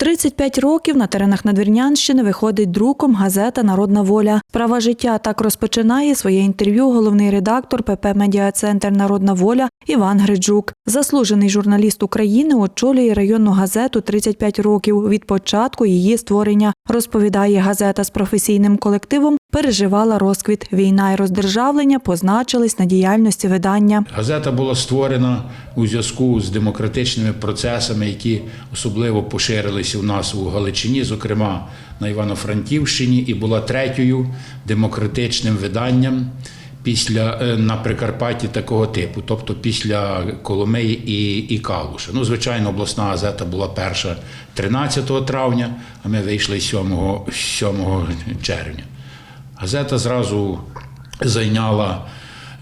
35 років на теренах Надвірнянщини виходить друком газета Народна воля. Права життя так розпочинає своє інтерв'ю головний редактор ПП Медіа-центр Народна воля Іван Гриджук. Заслужений журналіст України очолює районну газету 35 років від початку її створення. Розповідає газета з професійним колективом. Переживала розквіт. Війна і роздержавлення позначились на діяльності видання. Газета була створена у зв'язку з демократичними процесами, які особливо поширилися у нас у Галичині, зокрема на Івано-Франківщині, і була третьою демократичним виданням після е, на Прикарпатті такого типу, тобто після Коломиї і, і Калуша. Ну, звичайно, обласна газета була перша 13 травня, а ми вийшли 7, 7 червня. Газета зразу зайняла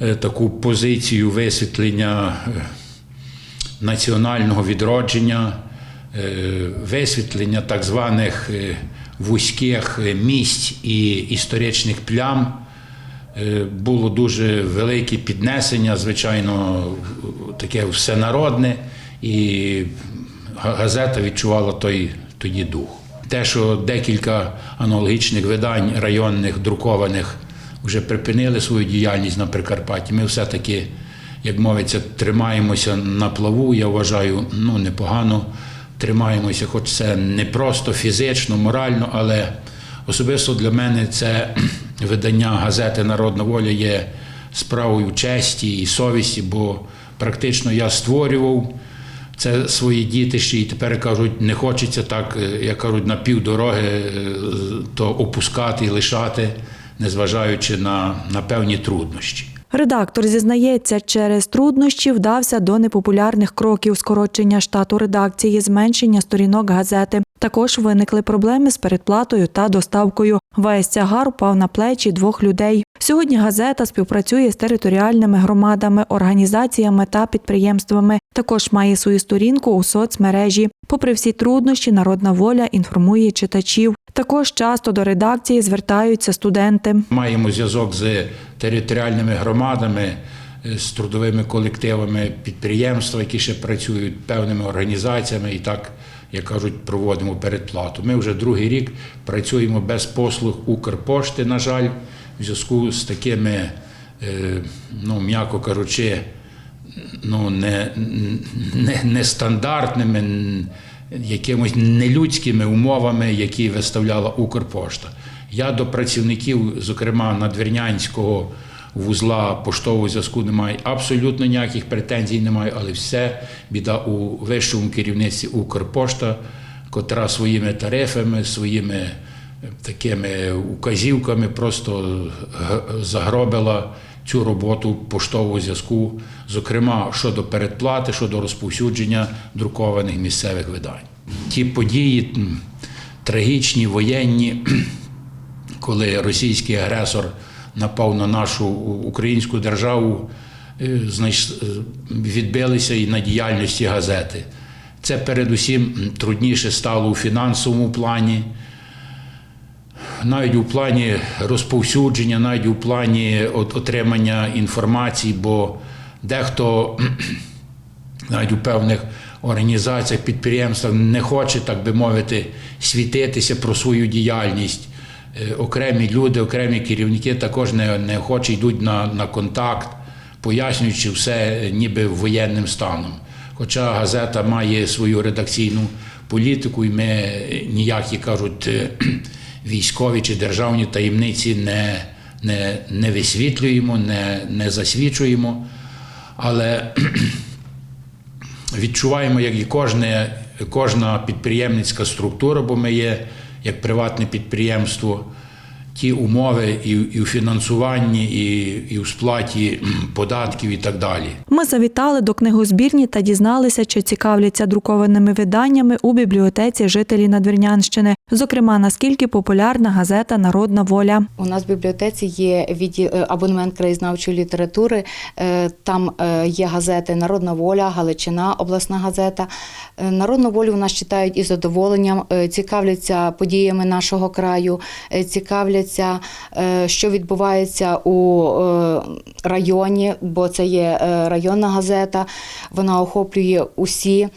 е, таку позицію висвітлення е, національного відродження, е, висвітлення так званих вузьких місць і історичних плям. Було дуже велике піднесення, звичайно, таке всенародне, і газета відчувала той тоді дух. Те, що декілька аналогічних видань районних друкованих вже припинили свою діяльність на Прикарпатті, ми все-таки, як мовиться, тримаємося на плаву. Я вважаю, ну непогано тримаємося, хоч це не просто фізично, морально, але особисто для мене це видання газети Народна воля є справою честі і совісті, бо практично я створював це свої діти, що і тепер кажуть, не хочеться так, е, як кажуть, на півдороги е, то опускати і лишати, незважаючи на, на певні труднощі. Редактор зізнається, через труднощі вдався до непопулярних кроків скорочення штату редакції, зменшення сторінок газети. Також виникли проблеми з передплатою та доставкою. Весь тягар упав на плечі двох людей. Сьогодні газета співпрацює з територіальними громадами, організаціями та підприємствами. Також має свою сторінку у соцмережі. Попри всі труднощі, народна воля інформує читачів. Також часто до редакції звертаються студенти. Маємо зв'язок з територіальними громадами, з трудовими колективами підприємства, які ще працюють певними організаціями, і так, як кажуть, проводимо передплату. Ми вже другий рік працюємо без послуг Укрпошти, на жаль, в зв'язку з такими, е, ну, м'яко кажучи, ну, не, не, нестандартними, якимось нелюдськими умовами, які виставляла Укрпошта. Я до працівників, зокрема надвірнянського вузла поштового зв'язку, не маю абсолютно ніяких претензій не маю, але все біда у вищому керівництві Укрпошта, котра своїми тарифами, своїми е, такими указівками просто загробила цю роботу поштового зв'язку, зокрема щодо передплати, щодо розповсюдження друкованих місцевих видань. Ті події трагічні, воєнні, коли російський агресор напав на нашу українську державу, е, е, відбилися і на діяльності газети. Це передусім трудніше стало у фінансовому плані навіть у плані розповсюдження, навіть у плані отримання інформації, бо дехто навіть у певних організаціях, підприємствах не хоче, так би мовити, світитися про свою діяльність. Е, Окремі люди, окремі керівники також не, не хочуть йдуть на, на контакт, пояснюючи все ніби воєнним станом. Хоча газета має свою редакційну політику, і ми ніякі кажуть е, військові чи державні таємниці не, не, не висвітлюємо, не, не засвідчуємо. Але відчуваємо, як і кожне, кожна підприємницька структура, бо ми є як приватне підприємство, ті умови і, і у фінансуванні, і, і у сплаті податків і так далі. Ми завітали до книгозбірні та дізналися, чи цікавляться друкованими виданнями у бібліотеці жителі Надвірнянщини. Зокрема, наскільки популярна газета Народна воля. У нас в бібліотеці є відділ е, абонемент краєзнавчої літератури. Е, Там е, є газети Народна воля, Галичина, обласна газета. Народну волю у нас читають із задоволенням, цікавляться подіями нашого краю, цікавляться, що відбувається у районі, бо це є районна газета. Вона охоплює усі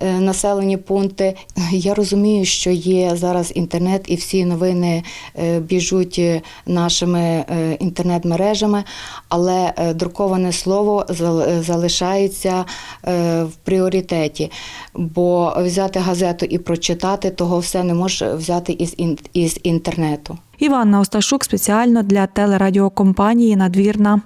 населені пункти. Я розумію, що є зараз інтернет, і всі новини е, біжуть е, нашими е, інтернет-мережами, але е, друковане слово зал- е, залишається е, в пріоритеті. Бо взяти газету і прочитати того все не може взяти із, ін- із інтернету. Іванна Осташук спеціально для телерадіокомпанії Надвірна.